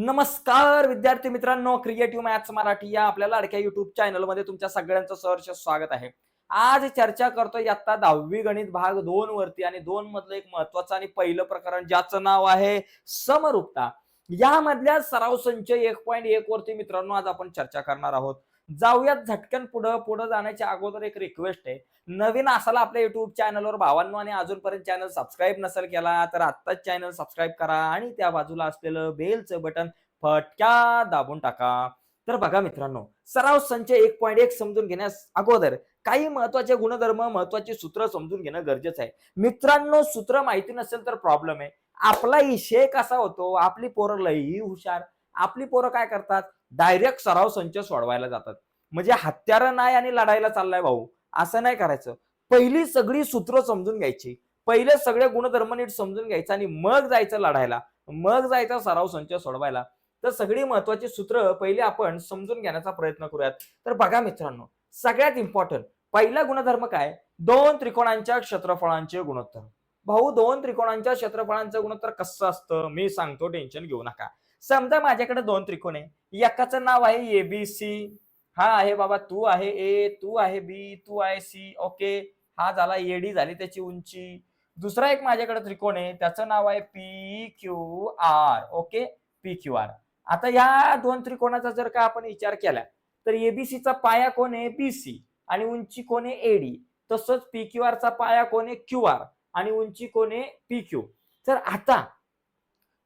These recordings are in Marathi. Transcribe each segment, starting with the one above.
नमस्कार विद्यार्थी मित्रांनो क्रिएटिव्ह मॅथ्स मराठी या आपल्या लाडक्या युट्यूब चॅनलमध्ये तुमच्या सगळ्यांचं सहर्ष स्वागत आहे. आज चर्चा करतोय आता दहावी गणित भाग दोन वरती आणि दोन मधलं एक महत्वाचं आणि पहिलं प्रकरण ज्याचं नाव आहे समरूपता. यामधल्या सराव संच एक पॉईंट एक वरती मित्रांनो आज आपण चर्चा करणार आहोत. जाऊयात झटकन पुढं पुढं जाण्याच्या अगोदर एक रिक्वेस्ट आहे. नवीन असाला आपल्या युट्यूब चॅनलवर भावांनो आणि अजूनपर्यंत चॅनल सबस्क्राईब नसेल केला तर आत्ताच चॅनल सबस्क्राईब करा आणि त्या बाजूला असलेलं बेलचं बटन फटक्या दाबून टाका. तर बघा मित्रांनो सराव संच एक पॉईंट एक समजून घेण्यास अगोदर काही महत्त्वाचे गुणधर्म महत्वाची सूत्र समजून घेणं गरजेचं आहे. मित्रांनो सूत्र माहिती नसेल तर प्रॉब्लेम आहे. आपला इशय कसा होतो? आपली पोरं लई हुशार. आपली पोरं काय करतात? डायरेक्ट सराव संच सोडवायला जातात. म्हणजे हत्यारं नाही आणि लढायला चाललाय भाऊ. असं नाही करायचं. पहिली सगळी सूत्र समजून घ्यायची. पहिले सगळे गुणधर्म नीट समजून घ्यायचं आणि मग जायचं लढायला. मग जायचा सराव संच सोडवायला. तर सगळी महत्वाची सूत्र पहिले आपण समजून घेण्याचा प्रयत्न करूयात. तर बघा मित्रांनो सगळ्यात इम्पॉर्टंट पहिला गुणधर्म काय? दोन त्रिकोणांच्या क्षेत्रफळांचे गुणोत्तर. भाऊ दोन त्रिकोणांच्या क्षेत्रफळांचं गुणोत्तर कसं असतं? मी सांगतो टेन्शन घेऊ नका. समजा माझ्याकडे दोन त्रिकोण आहे. एकाचं नाव आहे एबीसी हा आहे बाबा तू आहे ए तू आहे बी तू आहे सी ओके. हा झाला एडी झाली त्याची उंची. दुसरा एक माझ्याकडे त्रिकोण आहे त्याचं नाव आहे P Q R okay? P Q R. आता या दोन त्रिकोणाचा जर का आपण विचार केला तर एबीसीचा पाया कोण आहे? बीसी आणि उंची कोण आहे? एडी तसंच पी क्यू आरचा पाया कोण आहे? Q R. आणि उंची कोण आहे? P Q. तर आता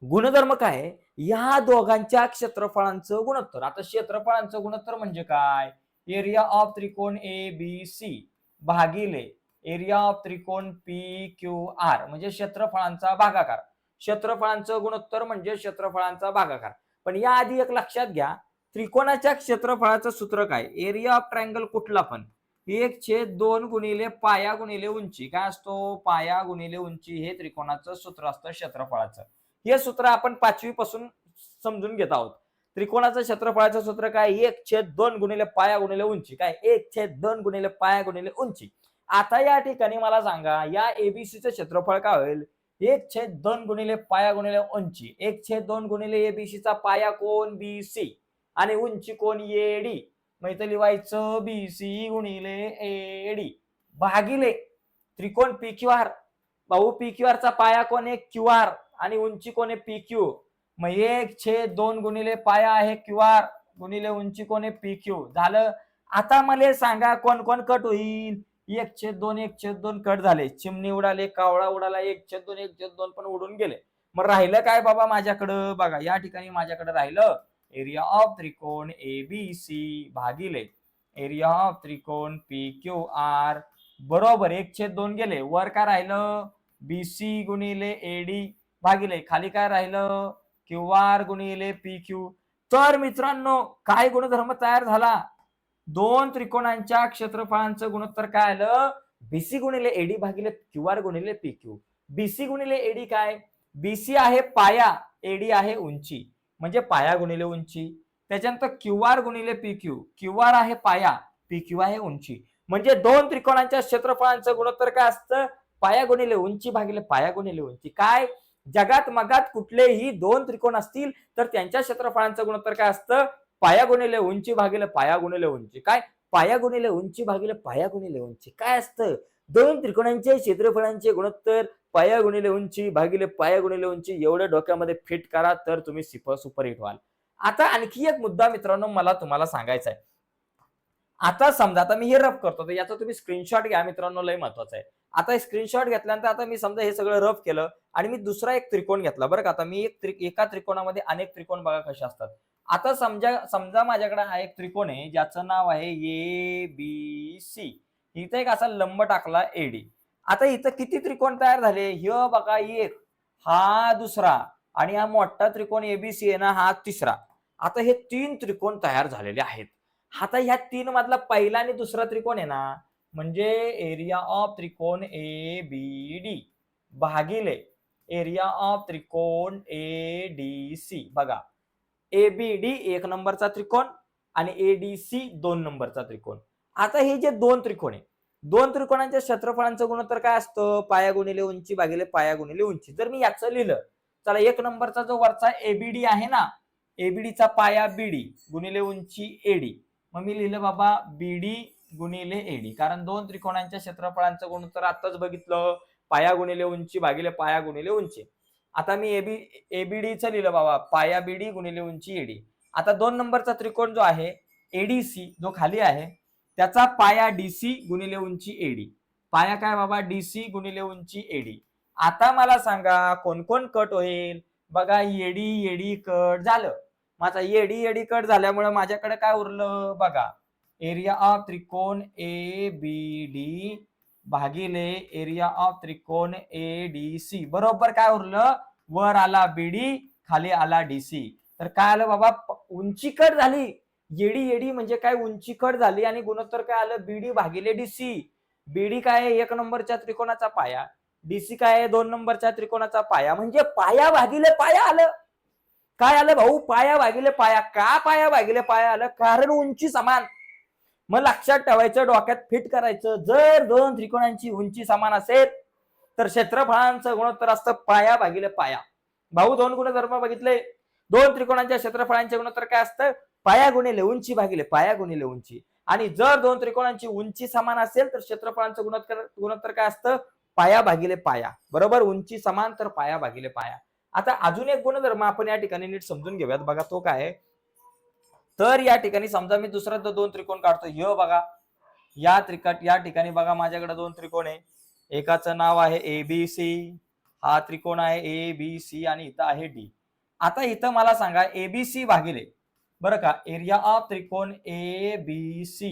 गुणधर्म काय आहे? या दोघांच्या क्षेत्रफळांचं गुणोत्तर. आता क्षेत्रफळांचं गुणोत्तर म्हणजे काय? एरिया ऑफ त्रिकोण ए बी सी भागिले एरिया ऑफ त्रिकोण पी क्यू आर म्हणजे क्षेत्रफळांचा भागाकार. क्षेत्रफळांचं गुणोत्तर म्हणजे क्षेत्रफळांचा भागाकार. पण या आधी एक लक्षात घ्या त्रिकोणाच्या क्षेत्रफळाचं सूत्र काय? एरिया ऑफ ट्रायंगल कुठला पण? एक छेद दोन गुणिले पाया गुणिले उंची. काय असतो? पाया गुणिले उंची हे त्रिकोणाचं सूत्र असतं क्षेत्रफळाचं. हे सूत्र आपण पाचवी पासून समजून घेत आहोत. त्रिकोणाचं क्षेत्रफळाचं सूत्र काय? एक छेद दोन गुणिले पाया गुणिले उंची. काय? एक छेद दोन गुणिले पाया गुणिले उंची. आता या ठिकाणी मला सांगा या एबीसीचं क्षेत्रफळ काय होईल? एक छेद दोन गुणिले पाया गुणिले उंची. एक छेद दोन गुणिले एबीसीचा पाया कोण? बी सी आणि उंची कोण? एडी मग इथं लिहायचं बी सी गुणिले एडी भागिले त्रिकोण पी क्यू आर भाऊ पी क्यू आरचा पाया कोण? एक क्यू आर आणि उंची कोण आहे पी क्यू मग एक छेद दोन गुणिले पाया आहे क्यू आर गुणिले उंची कोण आहे पी क्यू झालं? आता मला सांगा कोण कोण कट होईल? एक छेद दोन एक छेद दोन कट झाले. चिमणी उडाले कावळा उडाला एक छेद दोन एक छेद दोन पण उडून गेले. मग राहिलं काय बाबा माझ्याकडं? बघा या ठिकाणी माझ्याकडे राहिलं एरिया ऑफ त्रिकोण ए बी सी भागिले एरिया ऑफ त्रिकोण पी क्यू आर बरोबर एक छेद दोन गेले. वर काय राहिलं? बी सी गुणिले एडी भागिले खाली काय राहिलं? क्यू आर गुणिले पी क्यू. तर मित्रांनो काय गुणधर्म तयार झाला? दोन त्रिकोणांच्या क्षेत्रफळांचं गुणोत्तर काय आलं? बीसी गुणिले एडी भागिले क्यू आर गुणिले पी क्यू. बीसी गुणिले एडी काय? बीसी आहे पाया एडी आहे उंची. म्हणजे पाया गुणिले उंची. त्याच्यानंतर क्यू आर गुणिले पी क्यू. क्यू आर आहे पाया पी क्यू आहे उंची. म्हणजे दोन त्रिकोणांच्या क्षेत्रफळांचं गुणोत्तर काय असतं? पाया गुणिले उंची भागिले पाया गुणिले उंची. काय? जगात मगात कुठलेही दोन त्रिकोण असतील तर त्यांच्या क्षेत्रफळांचं गुणोत्तर काय असतं? पाया गुणिले उंची भागिले पाया गुणिले उंची. काय? पाया गुणिले उंची भागिले पाया गुणिले उंची. काय असतं? दोन त्रिकोणांचे क्षेत्रफळांचे गुणोत्तर पाया गुणिले उंची भागिले पाया गुणिले उंची एवढं डोक्यामध्ये फिट करा तर तुम्ही सिपर सुपर हिट व्हाल. आता आणखी एक मुद्दा मित्रांनो मला तुम्हाला सांगायचा आहे. आता समजा आता मी हे रफ करतो तर याचा तुम्ही स्क्रीनशॉट घ्या मित्रांनो लय महत्वाचं आहे. आता स्क्रीनशॉट घेतल्यानंतर आता मी समजा हे सगळं रफ केलं आणि मी दुसरा एक त्रिकोण घेतला. बरं का? आता मी एक त्रि एका त्रिकोणामध्ये अनेक त्रिकोण बघा कसे असतात. आता समजा समजा माझ्याकडे हा एक त्रिकोण आहे ज्याचं नाव आहे ए बी सी. इथं एक असा लंब टाकला एडी आता इथं किती त्रिकोण तयार झाले? ह बघा एक हा दुसरा आणि हा मोठा त्रिकोण एबीसी आहे ना हा तिसरा. आता हे तीन त्रिकोण तयार झालेले आहेत. आता ह्या तीन मधला पहिला आणि दुसरा त्रिकोण आहे ना म्हणजे एरिया ऑफ त्रिकोण ए बी डी भागिले एरिया ऑफ त्रिकोण ए डी सी बघा. ए बी डी एक नंबरचा त्रिकोण आणि ए डी सी दोन नंबरचा त्रिकोण. आता हे जे दोन त्रिकोण आहे दोन त्रिकोणांच्या क्षेत्रफळांचं गुणोत्तर काय असतं? पाया गुणिले उंची भागिले पाया गुणिले उंची. जर मी याचं लिहिलं चला एक नंबरचा जो वरचा एबीडी आहे ना एबीडीचा पाया बीडी गुणिले उंची एडी मग मी लिहिलं बाबा बीडी गुणिले एडी. कारण दोन त्रिकोणांच्या क्षेत्रफळांचं गुणोत्तर आताच बघितलं. पाया गुणिले उंची भागिले पाया गुणिले उंची. आता मी एबी एबीडीचं लिहिलं बाबा. पाया बीडी गुणिले उंची एडी. आता दोन नंबरचा त्रिकोण जो आहे एडीसी जो खाली आहे त्याचा पाया डीसी गुणिले उंची एडी. पाया काय बाबा? डीसी गुणिले उंची एडी. आता मला सांगा कोण कोण कट होईल? बघा येडी येडी कट झालं. माझा येडी येडी कट झाल्यामुळे माझ्याकडे काय उरलं? बघा. एरिया ऑफ त्रिकोण ए बी डी भागिले एरिया ऑफ त्रिकोण ए डी सी. बरोबर काय उरलं? वर आला बीडी खाली आला डीसी तर काय आलं बाबा? उंची कट झाली. येडी येडी म्हणजे काय? उंची कट झाली आणि गुणोत्तर काय आलं? बीडी भागिले डीसी बीडी काय आहे? एक नंबरच्या त्रिकोणाचा पाया. डीसी काय आहे? दोन नंबरच्या त्रिकोणाचा पाया. म्हणजे पाया भागिले पाया आलं. काय आलं भाऊ? पाया भागिले पाया. का पाया भागिले पाया आलं? कारण उंची समान. मग लक्षात ठेवायचं डोक्यात फिट करायचं. जर दोन त्रिकोणांची उंची समान असेल तर क्षेत्रफळांचं गुणोत्तर असतं पाया भागिले पाया. भाऊ दोन गुणधर्म बघितले? दोन त्रिकोणांच्या क्षेत्रफळांचे गुणोत्तर काय असतं? पाया गुणिले उंची भागिले पाया गुणिले उंची. आणि जर दोन त्रिकोणांची उंची समान असेल तर क्षेत्रफळांचं गुणोत्तर गुणोत्तर काय असतं? पाया भागिले पाया. बरोबर? उंची समान तर पाया भागिले पाया. आता अजून एक गुणधर्म आपण या ठिकाणी नीट समजून घेऊयात. बघा तो काय आहे? तर या ठिकाणी समजा मी दुसरा दोन त्रिकोण काढतो. हे बघा. या त्रिकट या ठिकाणी बघा माझ्याकडे दोन त्रिकोण आहे. एकाचं नाव आहे ए बी सी हा त्रिकोण आहे ए बी सी आणि इथं आहे डी आता इथं मला सांगा ए बी सी भागिले बरं का? एरिया ऑफ त्रिकोण ए बी सी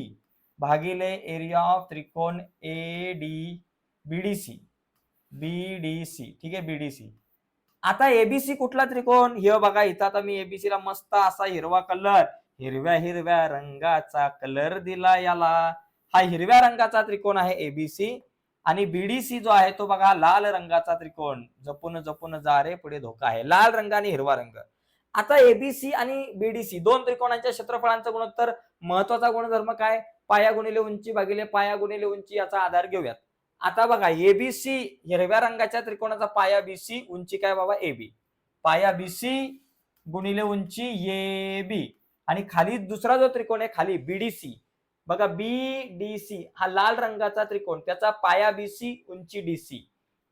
भागिले एरिया ऑफ त्रिकोण A D B D C B D C ठीक आहे बी डी सी आता एबीसी कुठला त्रिकोण? हे बघा इथं आता मी एबीसी ला मस्त असा हिरवा कलर हिरव्या हिरव्या रंगाचा कलर दिला याला. हा हिरव्या रंगाचा त्रिकोण आहे एबीसी आणि बीडीसी जो आहे तो बघा लाल रंगाचा त्रिकोण. जपून जपून जा रे पुढे धोका आहे. लाल रंग आणि हिरवा रंग. आता एबीसी आणि बीडीसी दोन त्रिकोणांच्या क्षेत्रफळांचा गुणोत्तर महत्त्वाचा गुणधर्म काय? पाया गुणिले उंची भागिले पाया गुणिले उंची याचा आधार घेऊयात. आता बघा एबीसी हिरव्या रंगाच्या त्रिकोणाचा पाया बीसी उंची काय बाबा? एबी पाया बीसी गुणिले उंची ए बी आणि खाली दुसरा जो त्रिकोण आहे खाली बीडीसी बघा बी डी सी हा लाल रंगाचा त्रिकोण त्याचा पाया बीसी उंची डीसी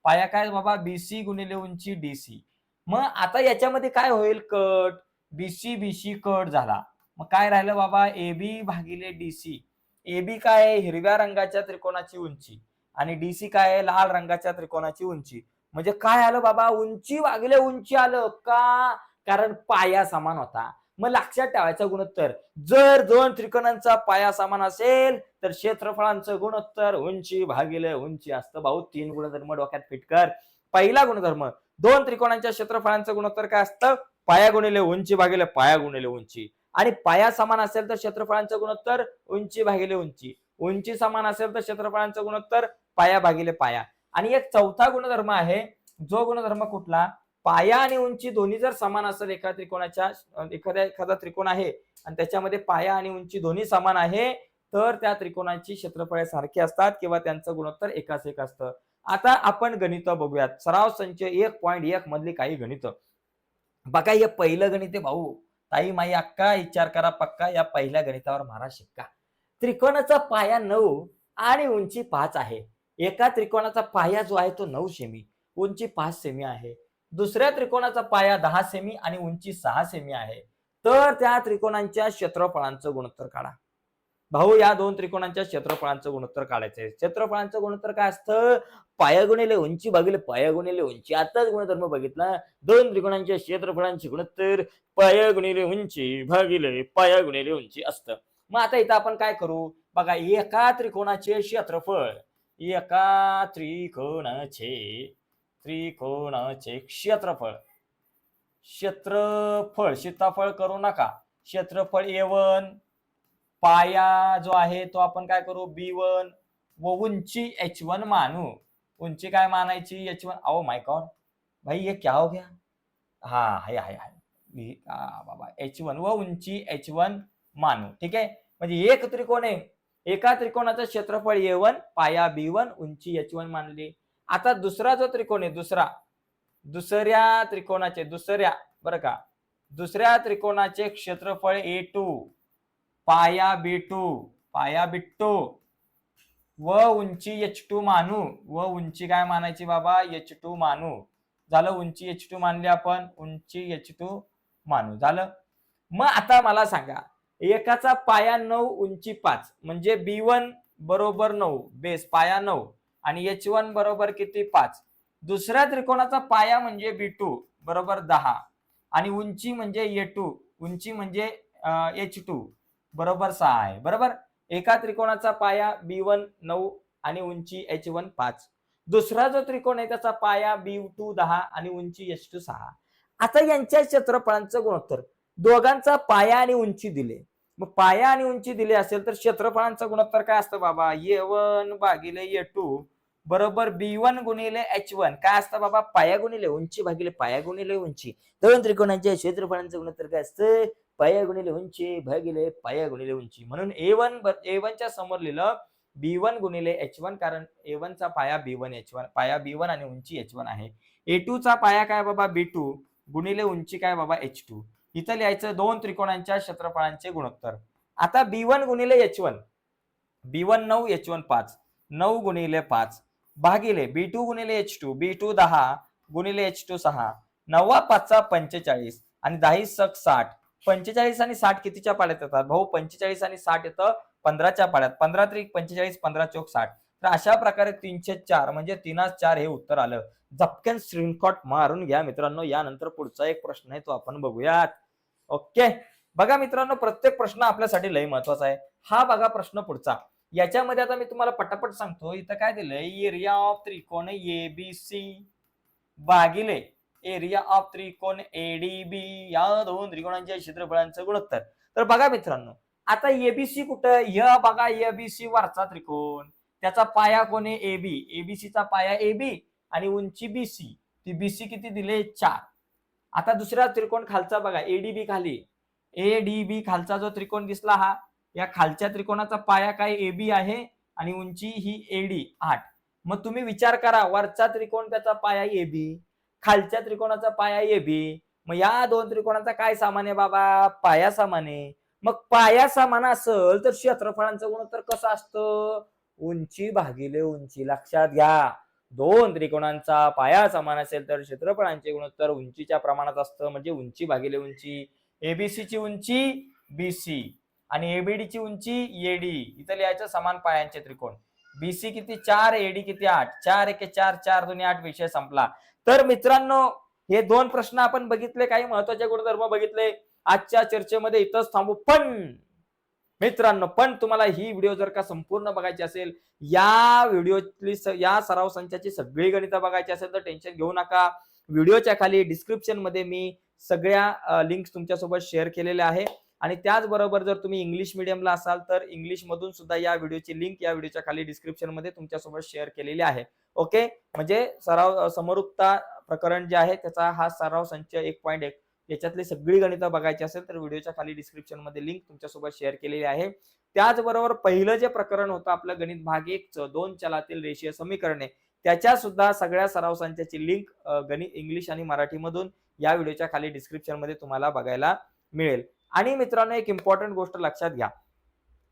पाया काय बाबा? बीसी गुणिले उंची डीसी मग आता याच्यामध्ये काय होईल? कट बीसी बीसी कट झाला. मग काय राहिलं बाबा? ए बी भागिले डीसी ए बी काय आहे? हिरव्या रंगाच्या त्रिकोणाची उंची. आणि डीसी काय आहे? लाल रंगाच्या त्रिकोणाची उंची. म्हणजे काय आलं बाबा? उंची भागिले उंची आलं का? कारण पाया समान होता. मग लक्षात ठेवायचं गुणोत्तर. जर दोन त्रिकोणांचा पाया समान असेल तर क्षेत्रफळांचं गुणोत्तर उंची भागिले उंची असतं भाऊ. तीन गुणधर्म डोक्यात फिट कर. पहिला गुणधर्म दोन त्रिकोणांच्या क्षेत्रफळांचं गुणोत्तर काय असतं? पाया गुणिले उंची भागिले पाया गुणिले उंची. आणि पाया समान असेल तर क्षेत्रफळांचं गुणोत्तर उंची भागिले उंची. उंची समान असेल तर क्षेत्रफळांचं गुणोत्तर पाया भागिले पाया. आणि एक चौथा गुणधर्म आहे. जो गुणधर्म कुठला? पाया आणि उंची दोन्ही जर समान असेल एका त्रिकोणाच्या एखाद्या एखादा त्रिकोण आहे आणि त्याच्यामध्ये पाया आणि उंची दोन्ही समान आहे तर त्या त्रिकोणाची क्षेत्रफळे सारखी असतात किंवा त्यांचं गुणोत्तर एकाच एक असतं. आता आपण गणित बघूयात. सराव संच एक पॉईंट एक मधली काही गणित. बघा हे पहिलं गणित आहे भाऊ. ताई माई अक्का विचार करा पक्का या पहिल्या गणितावर मारा शिक्का. त्रिकोणाचा पाया नऊ आणि उंची पाच आहे. एका त्रिकोणाचा पाया जो आहे तो नऊ सेमी. उंची पाच सेमी आहे. दुसऱ्या त्रिकोणाचा पाया दहा सेमी आणि उंची सहा सेमी आहे. तर त्या त्रिकोणांच्या क्षेत्रफळांचं गुणोत्तर काढा. भाऊ या दोन त्रिकोणांच्या क्षेत्रफळांचं गुणोत्तर काढायचं आहे क्षेत्रफळांचं गुणोत्तर काय असतं? पाया गुणिले उंची भागिले पाया गुणिले उंची. आताच गुणधर्म बघितला. दोन त्रिकोणांच्या क्षेत्रफळांचे गुणोत्तर पाया गुणिले उंची भागिले पाया गुणिले उंची असतं. मग आता इथं आपण काय करू? बघा एका त्रिकोणाचे क्षेत्रफळ एका त्रिकोणाचे त्रिकोणाचे क्षेत्रफळ. क्षेत्रफळ सीताफळ करू नका. क्षेत्रफळ ए वन. पाया जो आहे तो आपण काय करू? B one. व उंची एच वन मानू. उंची काय मानायची? H one. अहो माय गॉड भाई ये क्या हो गया? हा हाय हाय हाय. बाबा एच वन व उंची एच वन मानू. ठीक आहे? म्हणजे एक त्रिकोण आहे. एका त्रिकोणाचं क्षेत्रफळ ए वन पाया बी वन उंची एच वन मानली. आता दुसरा जो त्रिकोण आहे दुसरा. दुसऱ्या त्रिकोणाचे दुसऱ्या बरं का. दुसऱ्या त्रिकोणाचे क्षेत्रफळ ए टू पाया बी टू पाया बिट्टू व उंची एच टू मानू. व उंची काय मानायची बाबा? एच टू मानू. झालं उंची एच टू मानली आपण. उंची एच टू मानू. झालं. मग आता मला सांगा एकाचा पाया नऊ उंची पाच. म्हणजे बी वन बरोबर नऊ. बेस पाया नऊ. आणि एच वन बरोबर किती? पाच. दुसऱ्या त्रिकोणाचा पाया म्हणजे बी टू बरोबर दहा. आणि उंची म्हणजे ए टू उंची म्हणजे एच टू बरोबर सहा आहे. बरोबर? एका त्रिकोणाचा पाया बी वन नऊ आणि उंची एच वन पाच. दुसरा जो त्रिकोण आहे त्याचा पाया बी टू दहा आणि उंची एच टू सहा. आता यांच्या क्षेत्रफळांचं गुणोत्तर. दोघांचा पाया आणि उंची दिले. मग पाया आणि उंची दिली असेल तर क्षेत्रफळांचं गुणोत्तर काय असतं बाबा? ए वन भागिले ए टू बरोबर बी वन गुणिले एच वन काय असतं बाबा? पाया गुणिले उंची भागिले पाया गुणिले उंची. दोन त्रिकोणांच्या क्षेत्रफळांचं गुणोत्तर काय असतं? पाया गुणिले उंची भागिले पाया गुणिले उंची. म्हणून ए वन ए वनच्या समोर लिहिलं बी वन गुणिले एच वन कारण ए चा पाया बी वन एच वन पाया बी वन आणि उंची एच वन आहे. ए टू चा पाया काय बाबा? बी टू गुणिले उंची काय बाबा? एच टू इथं लिहायचं दोन त्रिकोणांच्या क्षेत्रफळांचे गुणोत्तर. आता बी वन गुणिले एच वन बी वन नऊ एच वन पाच. नऊ गुणिले पाच. भागिले बी टू गुणिले एच टू बी टू दहा गुणिले एच टू सहा नव्वा पाचचा पंचेचाळीस आणि दहा सक साठ. पंचेचाळीस आणि साठ कितीच्या पाड्यात येतात? भाऊ पंचेचाळीस आणि साठ येतं पंधराच्या पाड्यात. पंधरा त्रिक पंचेचाळीस पंधरा चौक साठ. तर अशा प्रकारे तीनशे चार म्हणजे तीनास चार हे उत्तर आलं. झपक्यान स्क्रीनशॉट मारून घ्या मित्रांनो. यानंतर पुढचा एक प्रश्न आहे तो आपण बघूयात. ओके. बघा मित्रांनो प्रत्येक प्रश्न आपल्यासाठी लय महत्त्वाचा आहे. हा बघा प्रश्न पुढचा. याच्यामध्ये आता मी तुम्हाला पटापट सांगतो इथं काय दिलंय? एरिया ऑफ त्रिकोण ए बी सी भागिले एरिया ऑफ त्रिकोण एडीबी या दोन त्रिकोणांच्या क्षेत्रफळांचं गुणोत्तर. तर बघा मित्रांनो आता एबीसी कुठं? य बघा एबीसी वरचा त्रिकोण. त्याचा पाया कोण आहे? एबी एबीसीचा पाया एबी आणि उंची बीसी ती बीसी किती दिले? चार. आता दुसरा त्रिकोण खालचा बघा एडीबी खाली. एडीबी खालचा जो त्रिकोण दिसला हा या खालच्या त्रिकोणाचा पाया काय ए बी आहे आणि उंची ही एडी आठ. मग तुम्ही विचार करा वरचा त्रिकोण त्याचा पाया ए बी खालच्या त्रिकोणाचा पाया ए बी मग या दोन त्रिकोणाचा काय सामान आहे बाबा? पाया सामान आहे. मग पाया समान असेल तर क्षेत्रफळांचं गुणोत्तर कसं असतं? उंची भागिले उंची. लक्षात घ्या. दोन त्रिकोणांचा पाया समान असेल तर क्षेत्रफळांचे गुणोत्तर उंचीच्या प्रमाणात असतं. म्हणजे उंची भागिले उंची. एबीसी ची उंची बीसी आणि एबीडी ची उंची एडी इथं लिहायचं समान पायांचे त्रिकोण. बीसी किती? चार एडी किती? आठ. चार एके चार चार दोन्ही आठ विषय संपला. तर मित्रांनो हे दोन प्रश्न आपण बघितले काही महत्त्वाचे गुणधर्म बघितले. आजच्या चर्चेमध्ये इथंच थांबू. पण मित्रांनो पण तुम्हाला ही व्हिडिओ जर का संपूर्ण बघायची असेल या व्हिडिओतली या सराव संचाची सगळी गणितं बघायची असेल तर टेन्शन घेऊ नका. व्हिडिओच्या खाली डिस्क्रिप्शनमध्ये मी सगळ्या लिंक्स तुमच्यासोबत शेअर केलेल्या आहे. आणि त्याचबरोबर जर तुम्ही इंग्लिश मिडियमला असाल तर इंग्लिश मधून सुद्धा या व्हिडिओची लिंक या व्हिडिओच्या खाली डिस्क्रिप्शनमध्ये तुमच्यासोबत शेअर केलेली आहे. ओके म्हणजे सराव समरूपता प्रकरण जे आहे त्याचा हा सराव संच एक पॉईंट एक. याच्यातली सगळी गणितं बघायची असेल तर व्हिडिओच्या खाली डिस्क्रिप्शनमध्ये लिंक तुमच्यासोबत शेअर केलेली आहे. त्याचबरोबर पहिलं जे प्रकरण होतं आपलं गणित भाग एक दोन चलातील रेषीय समीकरणे. त्याच्या सुद्धा सगळ्या सराव संचाची लिंक गणित इंग्लिश आणि मराठीमधून या व्हिडिओच्या खाली डिस्क्रिप्शनमध्ये तुम्हाला बघायला मिळेल. आणि मित्रांनो एक इम्पॉर्टंट गोष्ट लक्षात घ्या.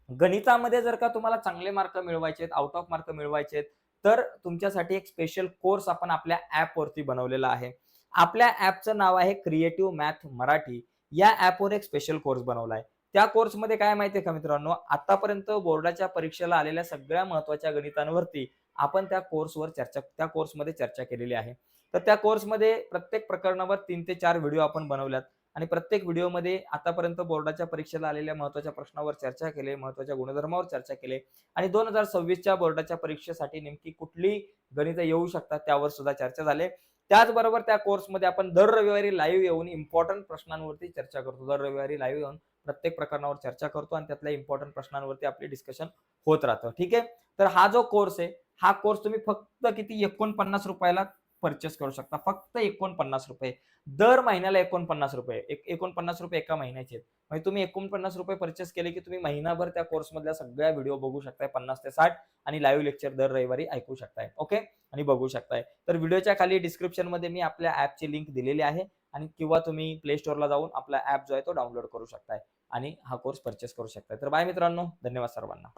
गणितामध्ये जर का तुम्हाला चांगले मार्क मिळवायचे आउट ऑफ मार्क मिळवायचे तर तुमच्यासाठी एक स्पेशल कोर्स आपण आपल्या ऍपवरती बनवलेला आहे. आपल्या ऍपचं नाव आहे क्रिएटिव्ह मॅथ मराठी. या ऍपवर एक स्पेशल कोर्स बनवलाय. त्या कोर्समध्ये काय माहितीये का मित्रांनो आतापर्यंत बोर्डाच्या परीक्षेला आलेल्या सगळ्या महत्त्वाच्या गणितांवरती आपण त्या कोर्सवर चर्चा त्या कोर्समध्ये चर्चा केलेली आहे. तर त्या कोर्समध्ये प्रत्येक प्रकरणावर तीन ते चार व्हिडिओ आपण बनवल्यात. आणि प्रत्येक व्हिडिओमध्ये आतापर्यंत बोर्डाच्या परीक्षेला आलेल्या महत्त्वाच्या प्रश्नावर चर्चा केली महत्त्वाच्या गुणधर्मावर चर्चा केली आणि दोन हजार सव्वीसच्या बोर्डाच्या परीक्षेसाठी नेमकी कुठली गणितं येऊ शकतात त्यावर सुद्धा चर्चा झाली. त्याचबरोबर त्या कोर्समध्ये आपण दर रविवारी लाईव्ह येऊन इम्पॉर्टंट प्रश्नांवरती चर्चा करतो. दर रविवारी लाईव्ह येऊन प्रत्येक प्रकरणावर चर्चा करतो आणि त्यातल्या इम्पॉर्टंट प्रश्नांवरती आपली डिस्कशन होत राहतं. ठीक आहे? तर हा जो कोर्स आहे हा कोर्स तुम्ही फक्त किती एकोणपन्नास रुपयाला परचेस करू शकता. फक्त एकोणपन्नास रुपये. दर महिन्याला एकोणपन्नास रुपये. एक एकोणपन्नास रुपये एका महिन्याचे आहेत. म्हणजे तुम्ही एकोणपन्नास रुपये परचेस केले की तुम्ही महिनाभर त्या कोर्स मधल्या सगळ्या व्हिडिओ बघू शकताय पन्नास ते साठ आणि लाईव्ह लेक्चर दर रविवारी ऐकू शकताय. ओके आणि बघू शकताय. तर व्हिडिओच्या खाली डिस्क्रिप्शनमध्ये मी आपल्या ऍपची लिंक दिलेली आहे. आणि किंवा तुम्ही प्ले स्टोअरला जाऊन आपला ऍप जो आहे तो डाउनलोड करू शकताय. आणि हा कोर्स परचेस करू शकताय. तर बाय मित्रांनो. धन्यवाद सर्वांना.